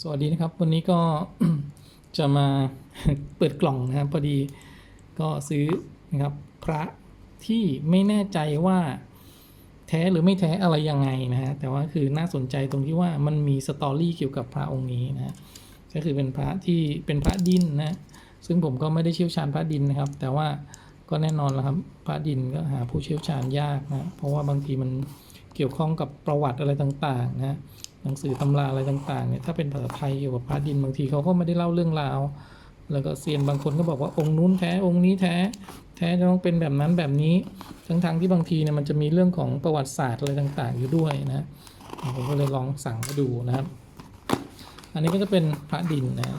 สวัสดีนะครับ วันนี้ก็จะมาเปิดกล่องนะครับพอดีก็ซื้อนะครับพระที่ไม่แน่ใจว่าแท้หรือไม่แท้อะไรยังไงนะฮะแต่ว่าคือน่าสนใจตรงที่ว่ามันมีสตอรี่เกี่ยวกับพระองค์นี้นะก็คือเป็นพระที่เป็นพระดินนะซึ่งผมก็ไม่ได้เชี่ยวชาญพระดินนะครับ แต่ว่าก็แน่นอนแล้วครับพระดินก็หาผู้เชี่ยวชาญยากนะเพราะว่าบางทีมันเกี่ยวข้องกับประวัติอะไรต่างๆนะ หนังสือตำราอะไรต่างๆเนี่ยถ้าเป็นภาษาไทยเกี่ยวกับพระดินบางทีเขาก็ไม่ได้เล่าเรื่องราว แล้วก็เซียนบางคนก็บอกว่าองค์นู้นแท้องค์นี้แท้ แท้จะต้องเป็นแบบนั้นแบบนี้ ทั้งๆที่บางทีเนี่ยมันจะมีเรื่องของประวัติศาสตร์อะไรต่างๆ อยู่ด้วยนะผมก็เลยลองสั่งมาดูนะครับ อันนี้ก็จะเป็นพระดินนะ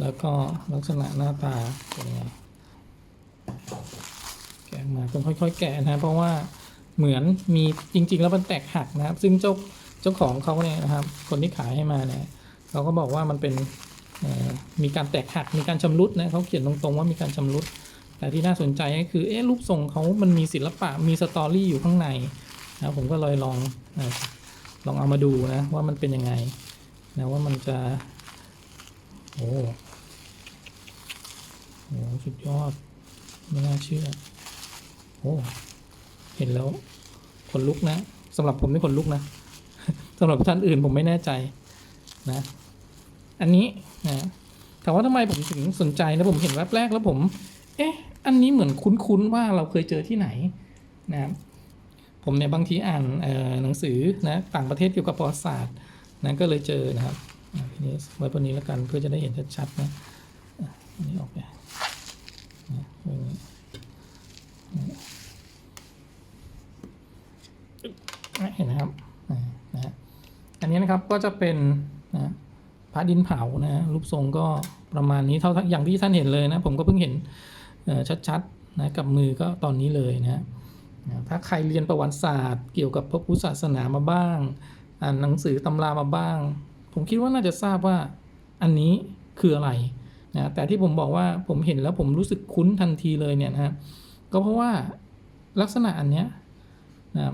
แล้วก็ลักษณะหน้าตาเป็นไงแกะมาต้องค่อย ๆ แกะนะเพราะว่าเหมือนมีจริง ๆ แล้วมันแตกหักนะครับ ซึ่งเจ้า เจ้าของเขาเนี่ยนะครับ คนที่ขายให้มาเนี่ยเขาก็บอกว่ามันเป็นมีการแตกหักมีการชำรุดนะเขาเขียนตรงๆว่ามีการชำรุด แต่ที่น่าสนใจก็คือเอ๊ะรูปทรงเขามันมีศิลปะมีสตอรี่อยู่ข้างในนะผมก็เลยลองลองเอามาดูนะว่ามันเป็นยังไงนะว่ามันจะโอ้โหสุดยอดไม่น่าเชื่อโอ้เห็นแล้วขนลุกนะสำหรับผมนี่ขนลุกนะ สำหรับท่านอื่นผมไม่แน่ใจนะ อันนี้นะถามว่าทำไมผมถึงสนใจนะผมเห็นแวบแรกแล้วผม เอ๊ะ อันนี้เหมือนคุ้นๆว่าเราเคยเจอที่ไหนนะครับผมเนี่ยบางทีอ่านหนังสือนะต่างประเทศเกี่ยวกับประวัติศาสตร์นะก็เลยเจอนะครับทีนี้ไว้บนนี้แล้วกันเพื่อจะได้เห็นชัดๆนะอันนี้ออกไปเห็นนะครับ นี้นะครับก็จะเป็นนะพระดินเผานะรูปทรงก็ประมาณนี้เท่าอย่างที่ท่านเห็นเลยนะผมก็เพิ่งเห็นชัดๆนะกับมือก็ตอนนี้เลยนะถ้าใครเรียนประวัติศาสตร์ เกี่ยวกับพระพุทธศาสนามาบ้าง อ่านหนังสือตำรามาบ้าง ผมคิดว่าน่าจะทราบว่าอันนี้คืออะไรนะแต่ที่ผมบอกว่าผมเห็นแล้วผมรู้สึกคุ้นทันทีเลยเนี่ยนะก็เพราะว่าลักษณะอันเนี้ยนะ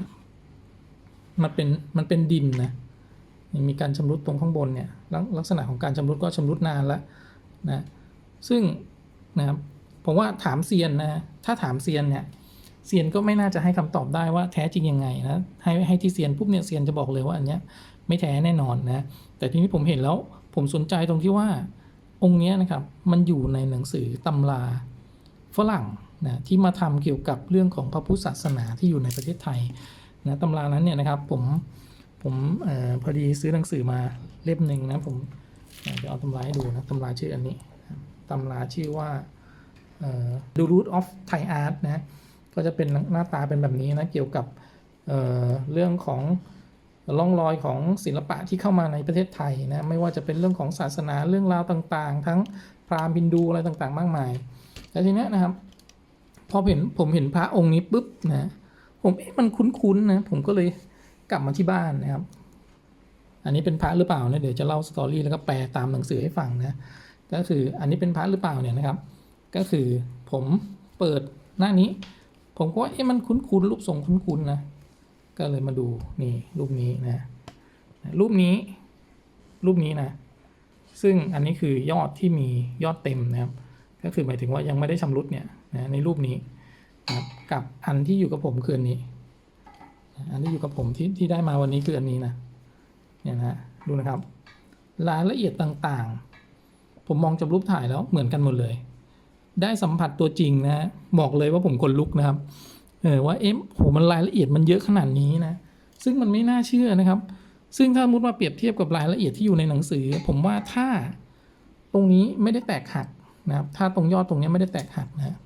มันเป็นมันเป็นดินนะ มีการชำรุดตรงข้างบนเนี่ยลักลักษณะของการชำรุดก็ชำรุดนานแล้วนะซึ่งนะครับผมว่าถามเซียนนะถ้าถามเซียนเนี่ยเซียนก็ไม่น่าจะให้คำตอบได้ว่าแท้จริงยังไงนะให้ให้ที่เซียนปุ๊บเนี่ยเซียนจะบอกเลยว่าอันเนี้ยไม่แท้แน่นอนนะแต่ทีนี้ผมเห็นแล้วผมสนใจตรงที่ว่าองค์เนี้ยนะครับมันอยู่ในหนังสือตำราฝรั่งนะที่มาทำเกี่ยวกับเรื่องของพระพุทธศาสนาที่อยู่ในประเทศไทยนะตำรานั้นเนี่ยนะครับผม ผมอพอดีซื้อหนังสือมาเล่มหนึ่งนะผมเอ่อเดี๋ยวเอาตำราให้ดูนะตำราชื่ออันนี้ตำราชื่อว่าเอ่อ The Root of Thai Art นะก็จะเป็นหน้าตาเป็นแบบนี้นะ เกี่ยวกับเเรื่องของร่องรอยของศิลปะที่เข้ามาในประเทศไทยนะไม่ว่าจะเป็นเรื่องของศาสนาเรื่องราวต่างๆ ทั้งพราหมณ์ฮินดูอะไรต่างๆ มากมายแต่ทีเนี้ยนะครับพอเห็นผมเห็นพระองค์นี้ปุ๊บนะผมเอ๊ะมันคุ้นๆนะผมก็เลย กลับมาที่บ้านนะครับ อันนี้เป็นพระหรือเปล่าเนะเดี๋ยวจะเล่าสตอรี่แล้วก็แปลตามหนังสือให้ฟังนะก็คืออันนี้เป็นพระหรือเปล่าเนี่ยนะครับ ก็คือผมเปิดหน้านี้ ผมก็ว่าเอ๊ะมันคุ้นๆรูปทรงคุ้นๆนะ ก็เลยมาดูนี่รูปนี้นะรูปนี้ รูปนี้นะ ซึ่งอันนี้คือยอดที่มียอดเต็มนะครับ ก็คือหมายถึงว่ายังไม่ได้ชำรุดเนี่ยนะในรูปนี้นะกับอันที่อยู่กับผมคืนนี้ อันที่อยู่กับผมที่ที่ได้มาวันนี้คืออันนี้นะเนี่ยนะดูนะครับ รายละเอียดต่างๆ ผมมองจากรูปถ่ายแล้วเหมือนกันหมดเลย ได้สัมผัสตัวจริงนะบอกเลยว่าผมขนลุกนะครับเออว่าเอ๊ะโหมันรายละเอียดมันเยอะขนาดนี้นะซึ่งมันไม่น่าเชื่อนะครับ ซึ่งถ้ามุดมาเปรียบเทียบกับรายละเอียดที่อยู่ในหนังสือ ผมว่าถ้าตรงนี้ไม่ได้แตกหักนะครับ ถ้าตรงยอดตรงนี้ไม่ได้แตกหักนะ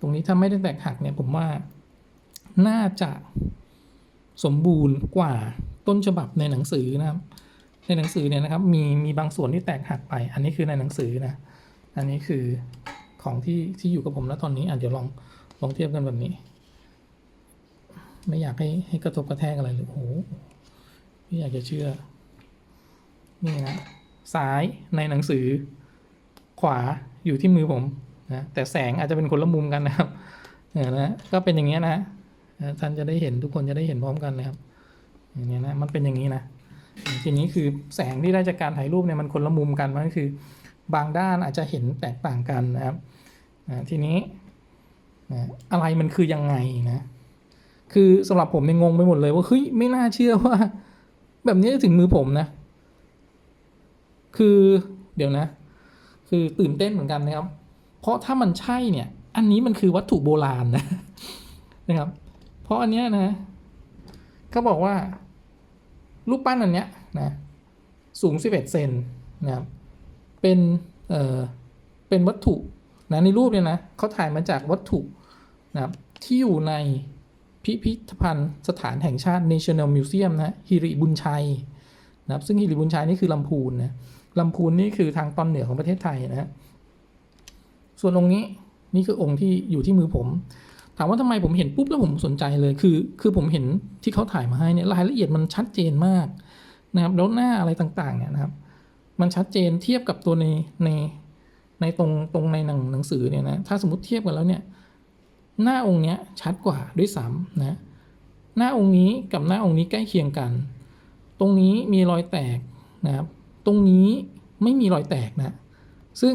ตรงนี้ถ้าไม่ได้แตกหักเนี่ยผมว่าน่าจะ สมบูรณ์กว่าต้นฉบับในหนังสือนะครับ ในหนังสือเนี่ยนะครับมีมีบางส่วนที่แตกหักไป อันนี้คือในหนังสือนะอันนี้คือของที่ที่อยู่กับผมแล้วตอนนี้อะเดี๋ยวลองลองเทียบกันแบบนี้ ไม่อยากให้ให้กระทบกระแทกอะไรเลยโอ้โหไม่อยากจะเชื่อนี่นะซ้ายในหนังสือขวาอยู่ที่มือผมนะแต่แสงอาจจะเป็นคนละมุมกันนะครับเนี่นะก็เป็นอย่างเงี้ยนะ ท่านจะได้เห็นทุกคนจะได้เห็นพร้อมกันนะครับอย่างเงี้ยนะมันเป็นอย่างนี้นะทีนี้คือแสงที่ได้จากการถ่ายรูปเนี่ยมันคนละมุมกันมันก็คือบางด้านอาจจะเห็นแตกต่างกันนะครับทีนี้อะไรมันคือยังไงนะคือสำหรับผมเนี่ยงงไปหมดเลยว่าเฮ้ยไม่น่าเชื่อว่า แบบนี้ถึงมือผมนะ คือเดี๋ยวนะ คือตื่นเต้นเหมือนกันนะครับ เพราะถ้ามันใช่เนี่ย อันนี้มันคือวัตถุโบราณนะนะครับ เพราะอันเนี้ยนะเขาบอกว่า รูปปั้นอันเนี้ยนะสูง 11 เซนนะครับเป็นเอ่อเป็นวัตถุนะในรูปเนี่ยนะเขาถ่ายมาจากวัตถุนะครับที่อยู่ในพิพิธภัณฑ์สถานแห่งชาติ National Museum นะฮิริบุญชัยนะครับซึ่งฮิริบุญชัยนี่คือลำพูนนะลำพูนนี่คือทางตอนเหนือของประเทศไทยนะฮะส่วนองค์นี้นี่คือองค์ที่อยู่ที่มือผม ถามว่าทำไมผมเห็นปุ๊บแล้วผมสนใจเลยคือคือผมเห็นที่เขาถ่ายมาให้เนี่ยรายละเอียดมันชัดเจนมากนะครับแล้วหน้าอะไรต่างๆเนี่ยนะครับ มันชัดเจนเทียบกับตัวในในในตรงตรงในหนังหนังสือเนี่ยนะถ้าสมมติเทียบกันแล้วเนี่ยหน้าองค์เนี้ยชัดกว่าด้วยซ้ำนะหน้าองค์นี้กับหน้าองค์นี้ใกล้เคียงกัน ตรงนี้มีรอยแตกนะครับตรงนี้ไม่มีรอยแตกนะซึ่ง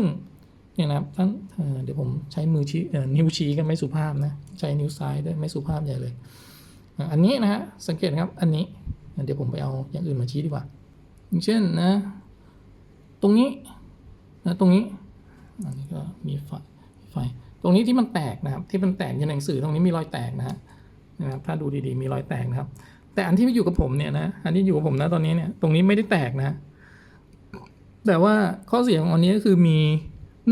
เนี่ยนะครับท่านเเดี๋ยวผมใช้มือชี้นิ้วชี้กันไม่สุภาพนะใช้นิ้วซ้ายด้วยไม่สุภาพใหญ่เลย อันนี้นะฮะสังเกตครับอันนี้เดี๋ยวผมไปเอาอย่างอื่นมาชี้ดีกว่าอย่างเช่นนะตรงนี้นะตรงนี้อันนี้ก็มีไฟไฟตรงนี้ที่มันแตกนะครับที่มันแตกในหนังสือตรงนี้มีรอยแตกนะฮะนะครับถ้าดูดีๆมีรอยแตกนะครับ แต่อันที่อยู่กับผมเนี่ยนะอันที่อยู่กับผมนะตอนนี้เนี่ยตรงนี้ไม่ได้แตกนะ แต่ว่าข้อเสียของอันนี้ก็คือมี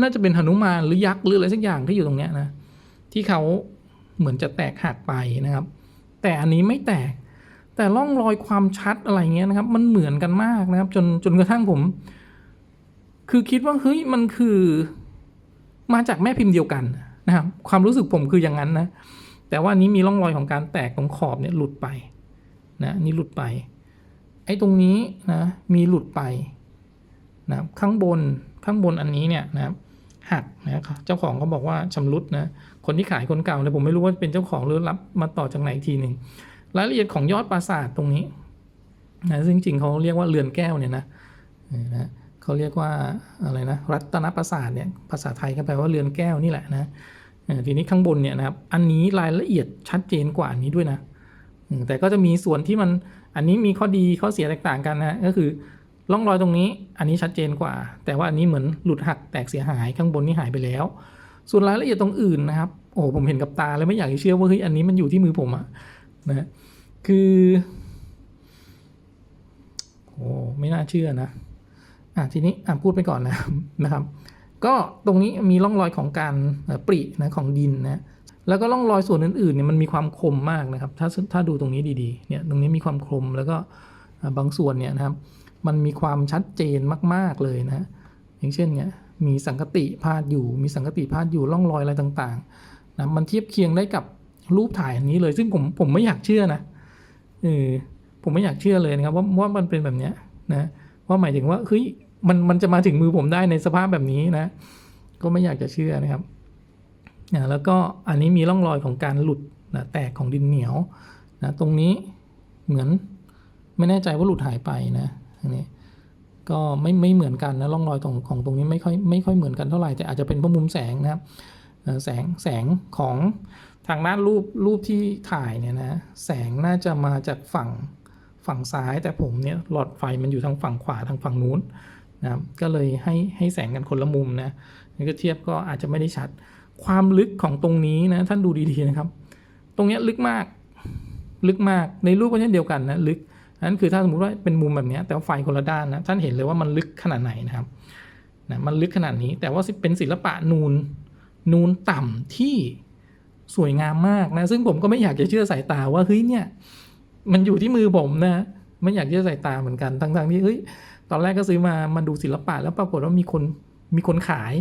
น่าจะเป็นหนุมานหรือยักษ์หรืออะไรสักอย่างที่อยู่ตรงเนี้ยนะ ที่เขาเหมือนจะแตกหักไปนะครับ แต่อันนี้ไม่แตก แต่ร่องรอยความชัดอะไรเงี้ยนะครับ มันเหมือนกันมากนะครับ จนจนกระทั่งผม คือคิดว่าเฮ้ยมันคือมาจากแม่พิมพ์เดียวกันนะครับ ความรู้สึกผมคืออย่างนั้นนะแต่ว่านี้มีร่องรอยของการแตกตรงขอบเนี่ยหลุดไปนะนี่หลุดไป ไอ้ตรงนี้นะมีหลุดไปนะข้างบน ข้างบนอันนี้เนี่ยนะครับหักนะครับเจ้าของก็บอกว่าชำรุดนะคนที่ขายคนเก่าเนี่ยผมไม่รู้ว่าเป็นเจ้าของหรือรับมาต่อจากไหนอีกทีหนึ่งรายละเอียดของยอดปราสาทตรงนี้นะซึ่งจริงๆเขาเรียกว่าเรือนแก้วเนี่ยนะนะเขาเรียกว่าอะไรนะรัตนปราสาทเนี่ยภาษาไทยก็แปลว่าเรือนแก้วนี่แหละนะทีนี้ข้างบนเนี่ยนะครับอันนี้รายละเอียดชัดเจนกว่านนี้ด้วยนะแต่ก็จะมีส่วนที่มันอันนี้มีข้อดีข้อเสียแตกต่างกันนะก็คือ ร่องรอยตรงนี้อันนี้ชัดเจนกว่า แต่ว่าอันนี้เหมือนหลุดหักแตกเสียหายข้างบนนี่หายไปแล้ว ส่วนรายละเอียดตรงอื่นนะครับโอ้ผมเห็นกับตาแล้วไม่อยากจะเชื่อว่าเฮ้ยอันนี้มันอยู่ที่มือผมอะนะคือโอ้ไม่น่าเชื่อนะอะทีนี้อะพูดไปก่อนนะนะครับ ก็ตรงนี้มีร่องรอยของการปรินะของดินนะแล้วก็ร่องรอยส่วนอื่นๆเนี่ยมันมีความคมมากนะครับ ถ้าถ้าดูตรงนี้ดีๆเนี่ยตรงนี้มีความคมแล้วก็บางส่วนเนี่ยนะครับ มันมีความชัดเจนมาก ๆเลยนะอย่างเช่นเนี่ยมีสังกติพาดอยู่ มีสังกติพาดอยู่ร่องรอยอะไรต่างๆนะมันเทียบเคียงได้กับรูปถ่ายอันนี้เลย ซึ่งผมผมไม่อยากเชื่อนะเออผมไม่อยากเชื่อเลยนะครับว่าว่ามันเป็นแบบเนี้ยนะว่าหมายถึงว่าเฮ้ยมันมันจะมาถึงมือผมได้ในสภาพแบบนี้นะ ก็ไม่อยากจะเชื่อนะครับนะแล้วก็อันนี้มีร่องรอยของการหลุดนะแตกของดินเหนียวนะตรงนี้เหมือนไม่แน่ใจว่าหลุดหายไปนะ นนี้ก็ไม่ไม่เหมือนกันนะร่องรอยของของตรงนี้ไม่ค่อยไม่ค่อยเหมือนกันเท่าไหร่แต่อาจจะเป็นเพราะมุมแสงนะครับแสงแสงของทางด้านรูปรูปที่ถ่ายเนี่ยนะแสงน่าจะมาจากฝั่งฝั่งซ้าย แต่ผมเนี่ยหลอดไฟมันอยู่ทางฝั่งขวาทางฝั่งนู้นนะครับก็เลยให้ให้แสงกันคนละมุมนะนี่ก็เทียบก็อาจจะไม่ได้ชัด ความลึกของตรงนี้นะท่านดูดีๆนะครับ ตรงเนี้ยลึกมากลึกมากในรูปก็เช่นเดียวกันนะลึก นั่นคือถ้าสมมติว่าเป็นมุมแบบนี้แต่ว่าไฟคนละด้านนะท่านเห็นเลยว่ามันลึกขนาดไหนนะครับนะมันลึกขนาดนี้แต่ว่าเป็นศิลปะนูนนูนต่ำที่สวยงามมากนะซึ่งผมก็ไม่อยากจะเชื่อสายตาว่าเฮ้ยเนี่ยมันอยู่ที่มือผมนะไม่อยากเชื่อสายตาเหมือนกันทั้งๆที่เฮ้ยตอนแรกก็ซื้อมามาดูศิลปะแล้วปรากฏว่ามีคนมีคนขาย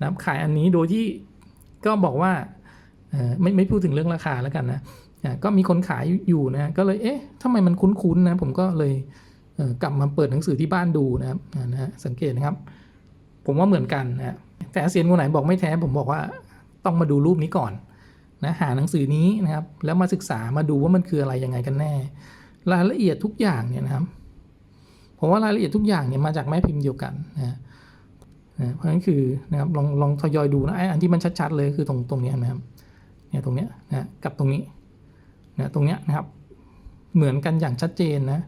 นะขายอันนี้โดยที่ก็บอกว่าไม่ไม่พูดถึงเรื่องราคาแล้วกันนะ ก็มีคนขายอยู่นะก็เลยเอ๊ะทำไมมันคุ้นๆนะผมก็เลยเกลับมาเปิดหนังสือที่บ้านดูนะครับนะฮะสังเกตนะครับ ผมว่าเหมือนกันนะแต่อาเซียนคนไหนบอกไม่แท้ผมบอกว่าต้องมาดูรูปนี้ก่อนนะหาหนังสือนี้นะครับ แล้วมาศึกษามาดูว่ามันคืออะไรยังไงกันแน่ รายละเอียดทุกอย่างเนี่ยนะครับผมว่ารายละเอียดทุกอย่างเนี่ยมาจากแม่พิมพ์เดียวกันนะนะเพราะฉะนั้นคือนะครับลองลองทยอยดูนะไอ้อันที่มันชัดๆเลยคือตรงตรงนี้นะครับเนี่ยตรงเนี้ยนะกับตรงนี้ นะตรงเนี้ยนะครับ เหมือนกันอย่างชัดเจนนะ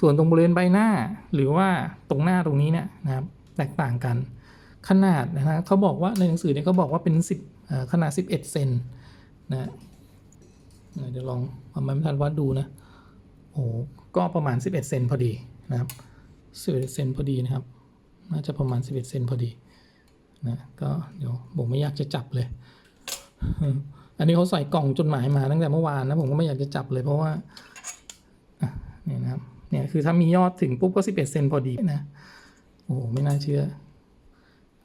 ส่วนตรงบริเวณใบหน้า หรือว่าตรงหน้าตรงนี้เนี่ยนะครับแตกต่างกัน ขนาดนะฮะเขาบอกว่าในหนังสือเนี่ยเขาบอกว่าเป็น 10ขนาด 11เซนนะเดี๋ยวลองเอาไม้บรรทัดวัดดูนะโอ้ก็ประมาณ 11เซนพอดีนะครับ11เซนพอดีนะครับ น่าจะประมาณ 11เซนพอดีนะก็เดี๋ยวผมไม่อยากจะจับเลย อันนี้เขาใส่กล่องจดหมายมาตั้งแต่เมื่อวานนะผมก็ไม่อยากจะจับเลยเพราะว่าเนี่ยนะครับเนี่ยคือถ้ามียอดถึงปุ๊บก็ 11 เซนพอดีนะ โอ้โห ไม่น่าเชื่อ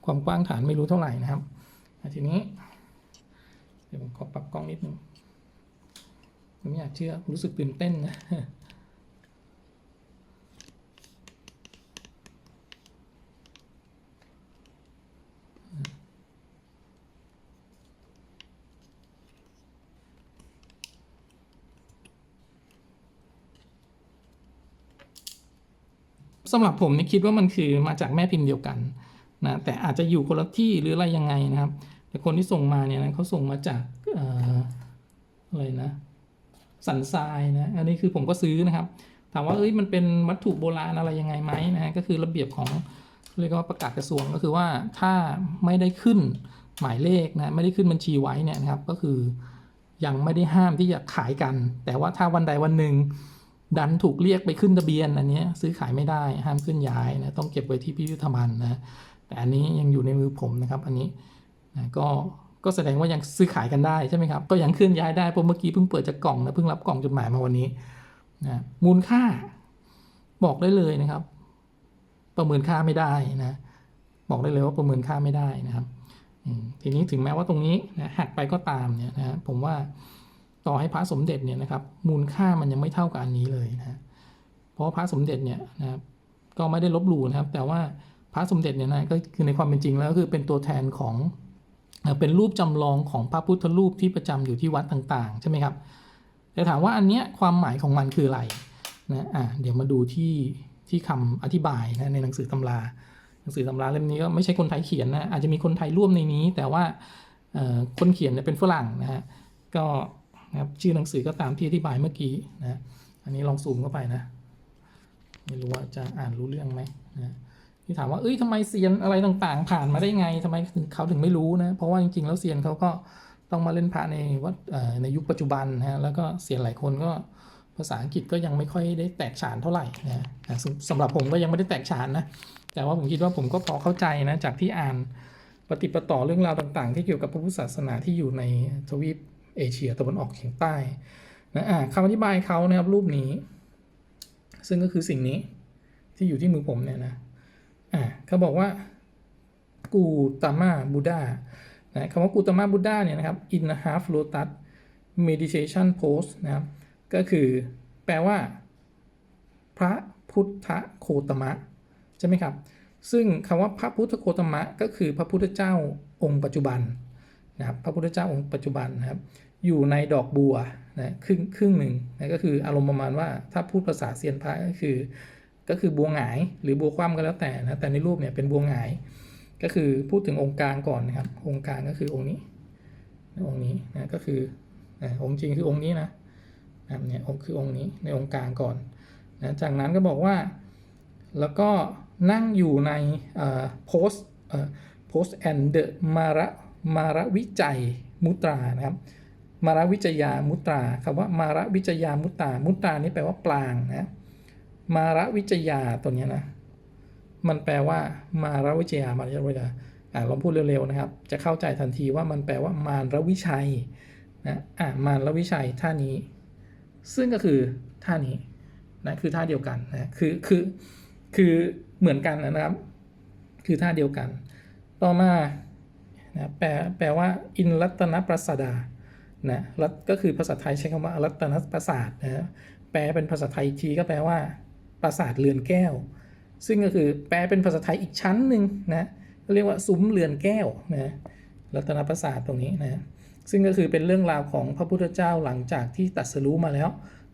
ความกว้างฐานไม่รู้เท่าไหร่นะครับ ทีนี้ เดี๋ยวผมขอปรับกล้องนิดนึงไม่อยากเชื่อ รู้สึกตื่นเต้นนะ สำหรับผมเนี่ยคิดว่ามันคือมาจากแม่พิมพ์เดียวกันนะแต่อาจจะอยู่คนละที่หรืออะไรยังไงนะครับ แต่คนที่ส่งมาเนี่ยนะเขาส่งมาจากออะไรนะสันทรายนะอันนี้คือผมก็ซื้อนะครับ ถามว่าเอ้ยมันเป็นวัตถุโบราณอะไรยังไงไหมนะฮะก็คือระเบียบของเรียกว่าประกาศกระทรวงก็คือว่าถ้าไม่ได้ขึ้นหมายเลขนะไม่ได้ขึ้นบัญชีไว้เนี่ยนะครับก็คือยังไม่ได้ห้ามที่จะขายกัน แต่ว่าถ้าวันใดวันหนึ่ง ดันถูกเรียกไปขึ้นทะเบียนอันนี้ซื้อขายไม่ได้ห้ามขึ้นย้ายนะต้องเก็บไว้ที่พิพิธภัณฑ์นะแต่อันนี้ยังอยู่ในมือผมนะครับอันนี้นะก็ก็แสดงว่ายังซื้อขายกันได้ใช่ไหมครับก็ยังเคลื่อนย้ายได้เพราะเมื่อกี้เพิ่งเปิดจากกล่องนะเพิ่งรับกล่องจดหมายมาวันนี้นะมูลค่าบอกได้เลยนะครับ ประเมินค่าไม่ได้นะบอกได้เลยว่าประเมินค่าไม่ได้นะครับทีนี้ถึงแม้ว่าตรงนี้นะหักไปก็ตามเนี่ยนะผมว่า ต่อให้พระสมเด็จเนี่ยนะครับมูลค่ามันยังไม่เท่ากับอันนี้เลยนะเพราะพระสมเด็จเนี่ยนะครับก็ไม่ได้ลบหลู่นะครับ แต่ว่าพระสมเด็จเนี่ยนะก็คือในความเป็นจริงแล้วก็คือเป็นตัวแทนของเป็นรูปจำลองของพระพุทธรูปที่ประจำอยู่ที่วัดต่างๆใช่ไหมครับแต่ถามว่าอันเนี้ยความหมายของมันคืออะไรนะอะเดี๋ยวมาดูที่ที่คำอธิบายนะในหนังสือตำรา หนังสือตำราเล่มนี้ก็ไม่ใช่คนไทยเขียนนะอาจจะมีคนไทยร่วมในนี้ แต่ว่าคนเขียนเนี่ยเป็นฝรั่งนะฮะก็ นะครับชื่อหนังสือก็ตามที่อธิบายเมื่อกี้นะอันนี้ลองซูมเข้าไปนะไม่รู้ว่าจะอ่านรู้เรื่องไหมนะที่ถามว่าเอ้ยทำไมเซียนอะไรต่างๆ ผ่านมาได้ไงทำไมถึงเขาถึงไม่รู้นะเพราะว่าจริงๆแล้วเซียนเขาก็ต้องมาเล่นพระในวัดในยุคปัจจุบันนะฮะแล้วก็เซียนหลายคนก็ภาษาอังกฤษก็ยังไม่ค่อยได้แตกฉานเท่าไหร่นะอะสำหรับผมก็ยังไม่ได้แตกฉานนะแต่ว่าผมคิดว่าผมก็พอเข้าใจนะจากที่อ่านปฏิปต่อเรื่องราวต่างๆ ที่เกี่ยวกับพระพุทธศาสนาที่อยู่ในทวีป เอเชียตะวันออกเฉียงใต้นะอ่าคำอธิบายเขานะครับรูปนี้ ซึ่งก็คือสิ่งนี้ที่อยู่ที่มือผมเนี่ยนะอ่าเขาบอกว่ากูตามาบูดานะคำว่ากูตามาบูดาเนี่ยนะครับ in a half lotus meditation pose นะครับก็คือแปลว่า พระพุทธโคตมะ ใช่ไหมครับ ซึ่งคำว่าพระพุทธโคตมะ ก็คือพระพุทธเจ้าองค์ปัจจุบัน นะครับพระพุทธเจ้าองค์ปัจจุบันนะครับอยู่ในดอกบัวนะครึ่งครึ่งหนึ่งนะก็คืออารมณ์ประมาณว่าถ้าพูดภาษาเซียนพระก็คือ ก็คือบัวหงายหรือบัวคว่ำก็แล้วแต่นะแต่ในรูปเนี่ยเป็นบัวหงาย ก็คือพูดถึงองค์กลางก่อนนะครับ องค์กลางก็คือองค์นี้องค์นี้นะก็คือนะองค์จริงคือองค์นี้นะนะเนี่ยองค์คือองค์นี้ในองค์กลางก่อนนะจากนั้นก็บอกว่าแล้วก็นั่งอยู่ในโพสโพสแอนเดมาระ มาระวิจัยมุตรานะครับ มาระวิจยามุตราคำว่ามาระวิจยามุตรามุตรานี่แปลว่าปลางนะมาระวิจยาตัวนี้นะมันแปลว่ามาระวิจยามาระวิจยาอ่าลองพูดเร็วๆนะครับ จะเข้าใจทันทีว่ามันแปลว่ามารวิชัยนะอ่ามารวิชัยท่านี้ ซึ่งก็คือท่านี้นะคือท่าเดียวกันนะคือคือคือเหมือนกันนะครับ คือท่าเดียวกัน ต่อมา นะแปลแปลว่าอินรัตนประสาดานะรัตก็คือภาษาไทยใช้คำว่ารัตนประสาทนะแปลเป็นภาษาไทยอีกทีก็แปลว่า ปราสาทเรือนแก้ว ซึ่งก็คือแปลเป็นภาษาไทยอีกชั้นหนึ่งนะเรียกว่าซุ้มเรือนแก้วนะรัตนประสาทตรงนี้นะซึ่งก็คือเป็นเรื่องราวของพระพุทธเจ้าหลังจากที่ตรัสรู้มาแล้ว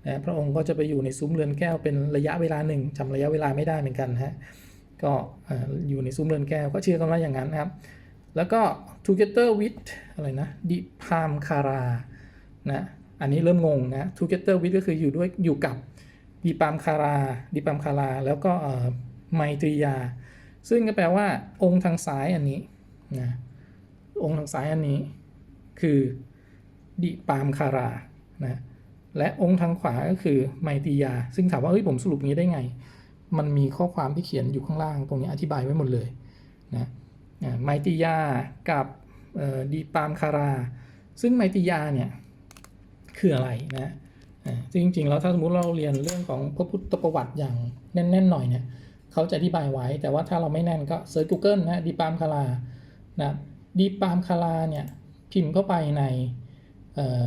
นะพระองค์ก็จะไปอยู่ในซุ้มเรือนแก้วเป็นระยะเวลาหนึ่งจำระยะเวลาไม่ได้เหมือนกันฮะก็เอ่ออยู่ในซุ้มเรือนแก้วก็เชื่อกันว่าอย่างนั้นนะครับ แล้วก็ together with อะไรนะ the palm kara นะอันนี้เริ่มงงนะ together with ก็คืออยู่ด้วยอยู่กับดีปามคาราดีปามคารา แล้วก็เอ่อไมตรียา ซึ่งก็แปลว่าองค์ทางซ้ายอันนี้นะองค์ทางซ้ายอันนี้คือดิปามคารานะและองค์ทางขวาก็คือไมตรียา ซึ่งถามว่าเฮ้ยผมสรุปงี้ได้ไง มันมีข้อความที่เขียนอยู่ข้างล่างตรงนี้อธิบายไว้หมดเลย ไมตรียากับเอ่อดีปามคารา ซึ่งไมตรียาเนี่ยคืออะไรนะอ่าซึ่งจริงๆแล้วถ้าสมมติเราเรียนเรื่องของพระพุทธประวัติอย่างแน่นๆหน่อยเนี่ยเขาจะอธิบายไว้ แต่ว่าถ้าเราไม่แน่นก็เซิร์ช Google นะดีปามคารานะดีปามคาราเนี่ยพิมพ์เข้าไปในเอ่อ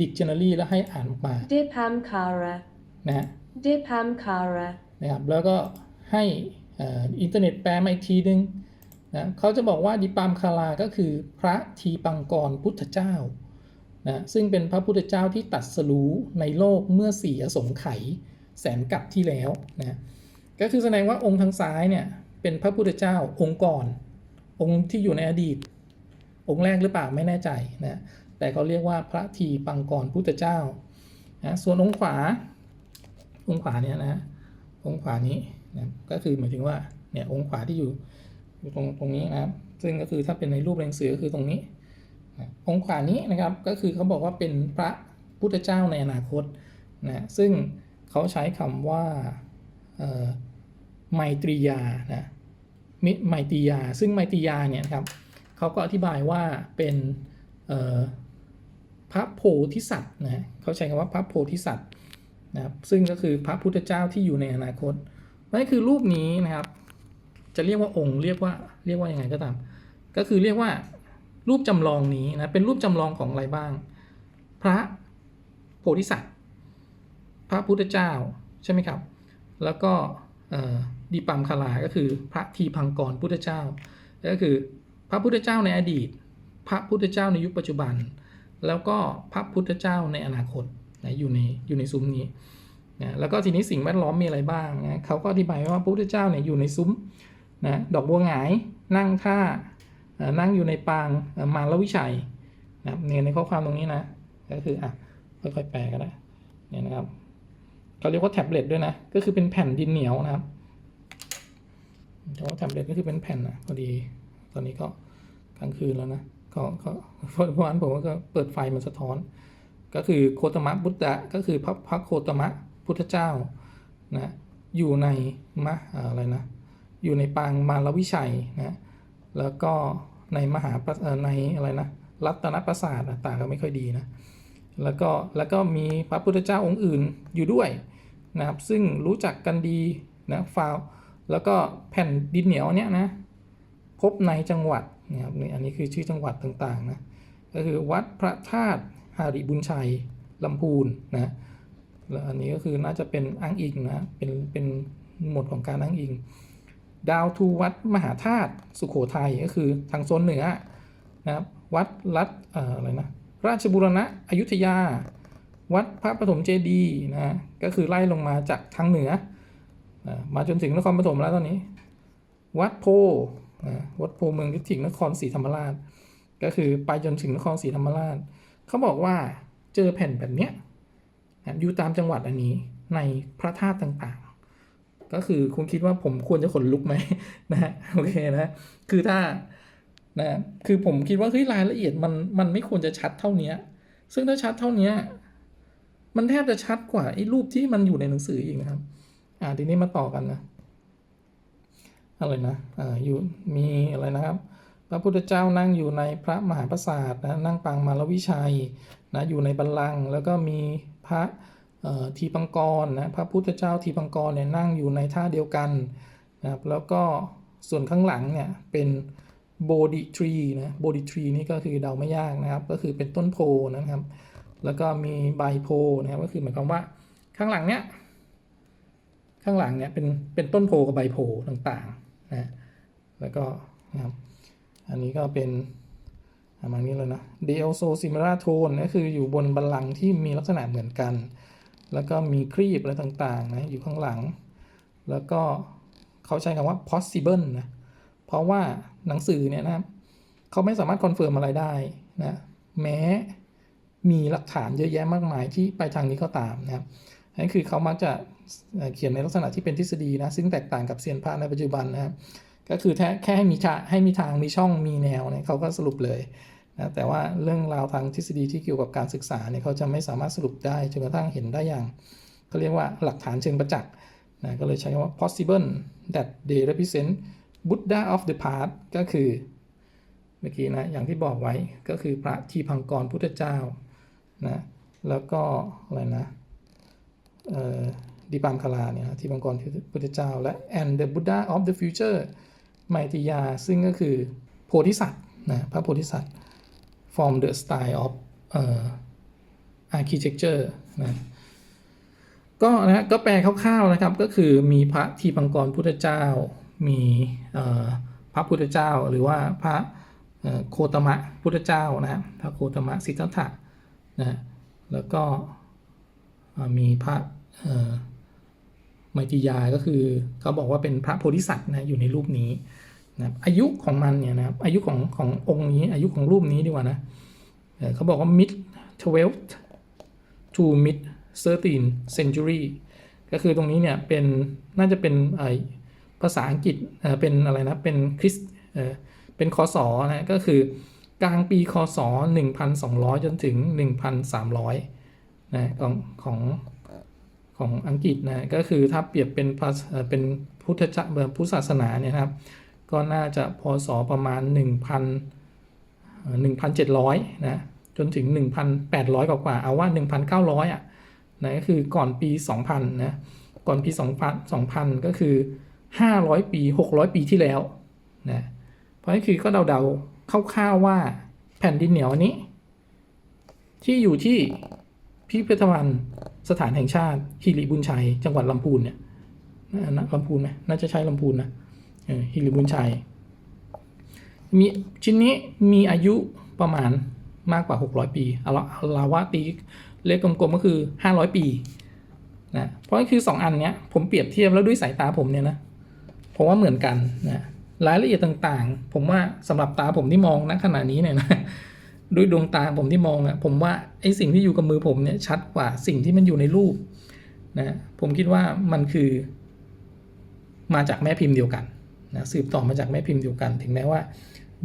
dictionary แล้วให้อ่านออกมา Dipamkara, นะฮะ Dipamkara, นะครับแล้วก็ให้เอ่ออินเทอร์เน็ตแปลมาอีกทีนึง นะเขาจะบอกว่าดิปามคาราก็คือพระทีปังกรพุทธเจ้านะซึ่งเป็นพระพุทธเจ้าที่ตัดสรู้ในโลกเมื่อสี่อสงไขยแสนกับที่แล้วนะก็คือแสดงว่าองค์ทางซ้ายเนี่ยเป็นพระพุทธเจ้าองค์ก่อน องค์ที่อยู่ในอดีต องค์แรกหรือเปล่าไม่แน่ใจนะแต่เขาเรียกว่าพระทีปังกรพุทธเจ้านะส่วนองค์ขวา องค์ขวาเนี่ยนะองค์ขวานี้นะก็คือหมายถึงว่าเนี่ยองค์ขวาที่อยู่ อยู่ตรงตรงนี้นะครับ ซึ่งก็คือถ้าเป็นในรูปหนังสือก็คือตรงนี้นะองค์ขวานี้นะครับก็คือเขาบอกว่าเป็นพระพุทธเจ้าในอนาคตนะซึ่งเขาใช้คำว่าไมตรียานะมิไมตรียา ซึ่งไมตรียาเนี่ยนะครับเขาก็อธิบายว่าเป็นพระโพธิสัตว์นะเขาใช้คำว่าพระโพธิสัตว์นะครับซึ่งก็คือพระพุทธเจ้าที่อยู่ในอนาคตนั่นคือรูปนี้นะครับ จะเรียกว่าองค์เรียกว่าเรียกว่ายังไงก็ตาม ก็คือเรียกว่ารูปจำลองนี้นะเป็นรูปจำลองของอะไรบ้าง พระโพธิสัตว์ พระพุทธเจ้าใช่ไหมครับ แล้วก็ดีปัมคลาก็คือพระทีพังกรพุทธเจ้า ก็คือพระพุทธเจ้าในอดีต พระพุทธเจ้าในยุคปัจจุบัน แล้วก็พระพุทธเจ้าในอนาคตนะอยู่ในอยู่ในซุ้มนี้นะแล้วก็ทีนี้สิ่งแวดล้อมมีอะไรบ้างนะเขาก็อธิบายว่าพระพุทธเจ้าเนี่ยอยู่ในซุ้ม นะดอกบัวหงายนั่งท่านั่งอยู่ในปางมารวิชัยนะครับเนี่ยในข้อความตรงนี้นะ ก็คืออะค่อยๆแปลก็ได้เนี่ยนะครับเขาเรียกว่าแท็บเล็ตด้วยนะ ก็คือเป็นแผ่นดินเหนียวนะครับแต่ว่าแท็บเล็ตก็คือเป็นแผ่นนะพอดี ตอนนี้ก็กลางคืนแล้วนะก็ก็เพราะเพราะฉะนั้นผมก็เปิดไฟมันสะท้อน ก็คือโคตมะบุตตะก็คือพระพระโคตมะพุทธเจ้านะอยู่ในมะอะไรนะ อยู่ในปางมารวิชัยนะแล้วก็ในมหาในอะไรนะรัตนประสาทต่างก็ไม่ค่อยดีนะแล้วก็แล้วก็มีพระพุทธเจ้าองค์อื่นอยู่ด้วยนะครับซึ่งรู้จักกันดีนะฟาวแล้วก็แผ่นดินเหนียวเนี้ยนะพบในจังหวัดนะครับนี่อันนี้คือชื่อจังหวัดต่างๆนะก็คือวัดพระธาตุหาริบุญชัยลำพูนนะแล้วอันนี้ก็คือน่าจะเป็นอ้างอิงนะเป็นเป็นหมวดของการอ้างอิง ดาวทูวัดมหาธาตุสุขโขทัยก็คือทางโซนเหนือนะครับวัดรัฐอะไรนะราชบุรณะอยุธยา วัดพระปฐมเจดีนะก็คือไล่ลงมาจากทางเหนือนะมาจนถึงนครปฐมแล้วตอนนี้ วัดโพนะวัดโพเมืองทิถิงนครศรีธรรมราช ก็คือไปจนถึงนครศรีธรรมราชเขาบอกว่าเจอแผ่นแบบเนี้ยนะอยู่ตามจังหวัดอันนี้ในพระธาตุต่าง ก็คือคุณคิดว่าผมควรจะขนลุกไหมนะฮะโอเคนะคือถ้านะคือผมคิดว่าเฮ้ยรายละเอียดมันมันไม่ควรจะชัดเท่านี้ซึ่งถ้าชัดเท่านี้มันแทบจะชัดกว่าไอ้รูปที่มันอยู่ในหนังสืออีกนะครับ อ่าทีนี้มาต่อกันนะอะไรนะอ่าอยู่มีอะไรนะครับ พระพุทธเจ้านั่งอยู่ในพระมหาปราสาทนะนั่งปางมารวิชัยนะอยู่ในบัลลังก์แล้วก็มีพระ ทีปังกรนะพระพุทธเจ้าทีปังกรเนี่ยนั่งอยู่ในท่าเดียวกันนะครับแล้วก็ส่วนข้างหลังเนี่ยเป็นโบดิทรีนะโบดิทรีนี่ก็คือเดาไม่ยากนะครับ ก็คือเป็นต้นโพนะครับ แล้วก็มีใบโพนะครับก็คือหมายความว่าข้างหลังเนี่ยข้างหลังเนี่ยเป็นเป็นต้นโพกับใบโพต่างๆนะแล้วก็นะครับอันนี้ก็เป็นประมาณนี้เลยนะ d e o s o s i m i l a r tone ก็คืออยู่บนบัลลังก์ที่มีลักษณะเหมือนกัน แล้วก็มีครีบอะไรต่างๆนะอยู่ข้างหลัง แล้วก็เขาใช้คำว่า possible นะเพราะว่าหนังสือเนี่ยนะครับเขาไม่สามารถคอนเฟิร์มอะไรได้นะแม้มีหลักฐานเยอะแยะมากมายที่ไปทางนี้ก็ตามนะครับนั่นคือเขามักจะเขียนในลักษณะที่เป็นทฤษฎีนะซึ่งแตกต่างกับเซียนพระในปัจจุบันนะครับก็คือแค่ให้มีชาให้มีทางมีช่องมีแนวเนี่ยเขาก็สรุปเลย นะแต่ว่าเรื่องราวทางทฤษฎีที่เกี่ยวกับการศึกษาเนี่ยเขาจะไม่สามารถสรุปได้จนกระทั่งเห็นได้อย่างเขาเรียกว่าหลักฐานเชิงประจักษ์นะก็เลยใช้คำว่า possible that they represent Buddha of the past ก็คือเมื่อกี้นะอย่างที่บอกไว้ก็คือพระทีพังกรพุทธเจ้านะแล้วก็อะไรนะดิปามคาราเนี่ยทีพังกรพุทธเจ้าและ and the Buddha of the future ไมติยาซึ่งก็คือโพธิสัตว์นะพระโพธิสัตว์ from the style of เอ่อ architecture นะก็นะก็แปลคร่าวๆนะครับก็คือมีพระทีปังกรพุทธเจ้า มีพระพุทธเจ้าหรือว่าพระโคตมะพุทธเจ้านะพระโคตมะสิทธัตถะนะแล้วก็มีพระไมติยาก็คือเขาบอกว่าเป็นพระโพธิสัตว์นะอยู่ในรูปนี้ นะอายุของมันเนี่ยนะครับอายุของขององค์นี้อายุของรูปนี้ดีกว่านะเขาบอกว่า mid 12th to mid 13th century ก็คือตรงนี้เนี่ยเป็นน่าจะเป็นไอภาษาอังกฤษเออเป็นอะไรนะ เป็นคริสเออเป็นคศนะก็คือกลางปีคศ1,200 จนถึง 1,300นะของของของอังกฤษนะก็คือถ้าเปรียบเป็นภาษาเป็นพุทธเจ้าเอ่อพุทธศาสนาเนี่ยนะครับ ก็น่าจะพศประมาณ 1,000เอ่อ1,700 นะ จนถึง 1,800 กว่ากว่า เอาว่า 1,900 อะนะก็คือก่อนปี 2000 นะ ก่อนปี 2000 2000 ก็คือ 500 ปี 600 ปีที่แล้วนะเพราะนั่นคือก็เดาๆคร่าวๆว่าแผ่นดินเหนียวนี้ ที่อยู่ที่พิพิธภัณฑ์สถานแห่งชาติฮิริบุญชัย จังหวัดลำพูนเนี่ยน่าลำพูนไหมน่าจะใช้ลำพูนนะ ฮิริบุญชัย มีชิ้นนี้มีอายุประมาณมากกว่า 600 ปีเอาละเอาลาวาตีเลขกลมๆก็คือ 500 ปีนะเพราะคือ 2 อันเนี้ยผมเปรียบเทียบแล้วด้วยสายตาผมเนี่ยนะผมว่าเหมือนกันนะรายละเอียดต่างๆ ผมว่าสำหรับตาผมที่มองณขณะนี้เนี่ยนะด้วยดวงตาผมที่มองอะ่ะผมว่าไอ้สิ่งที่อยู่กับมือผมเนี่ยชัดกว่าสิ่งที่มันอยู่ในรูปนะผมคิดว่ามันคือมาจากแม่พิมพ์เดียวกัน นะสืบต่อมาจากแม่พิมพ์เดียวกัน ถึงแม้ว่า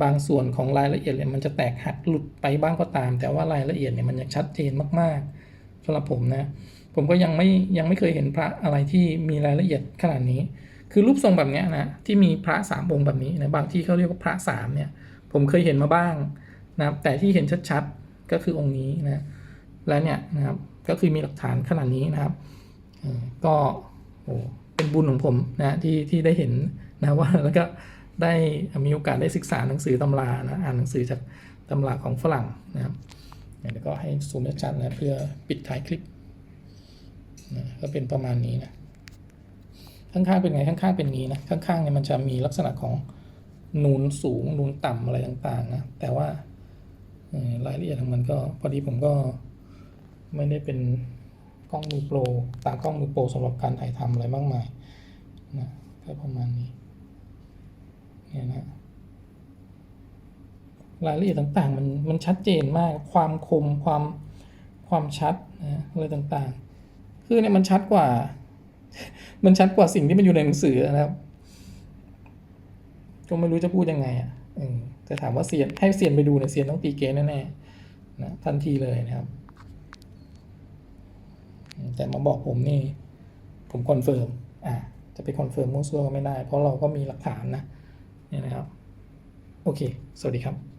บางส่วนของรายละเอียดเนี่ยมันจะแตกหักหลุดไปบ้างก็ตาม แต่ว่ารายละเอียดเนี่ยมันยังชัดเจนมากๆสำหรับผมนะผมก็ยังไม่ยังไม่เคยเห็นพระอะไรที่มีรายละเอียดขนาดนี้ คือรูปทรงแบบนี้นะที่มีพระสามองค์แบบนี้นะบางที่เขาเรียกว่าพระสามเนี่ยผมเคยเห็นมาบ้างนะครับแต่ที่เห็นชัดๆก็คือองค์นี้นะและเนี่ยนะครับก็คือมีหลักฐานขนาดนี้นะครับก็โอ้เป็นบุญของผมนะที่ที่ได้เห็น นะว่าแล้วก็ได้มีโอกาสได้ศึกษาหนังสือตำรานะอ่านหนังสือจากตำราของฝรั่งนะครับเดี๋ยวก็ให้ซูมชัดนะเพื่อปิดท้ายคลิปนะก็เป็นประมาณนี้นะข้างๆเป็นไงข้างๆเป็นงี้นะข้างๆเนี่ยมันจะมีลักษณะของนูนสูงนูนต่ำอะไรต่างๆนะแต่ว่ารายละเอียดของมันก็พอดีผมก็ไม่ได้เป็นกล้องมือโปรตากล้องมือโปรสำหรับการถ่ายทำอะไรมากมายนะก็ประมาณนี้ เนี่ยนะรายละเอียดต่างๆ มันมันชัดเจนมากความคมความความชัดนะอะไรต่างๆ คือเนี่ยมันชัดกว่า มันชัดกว่าสิ่งที่มันอยู่ในหนังสือนะครับ ก็ไม่รู้จะพูดยังไงอะเออแต่ถามว่าเซียนให้เซียนไปดูเนี่ยเซียนต้องตีเกณแน่ๆนะทันทีเลยนะครับ แต่มาบอกผมนี่ ผมคอนเฟิร์มอะจะไปคอนเฟิร์มมั่วซั่วก็ไม่ได้ เพราะเราก็มีหลักฐานนะ เนี่ยนะครับ โอเค สวัสดีครับ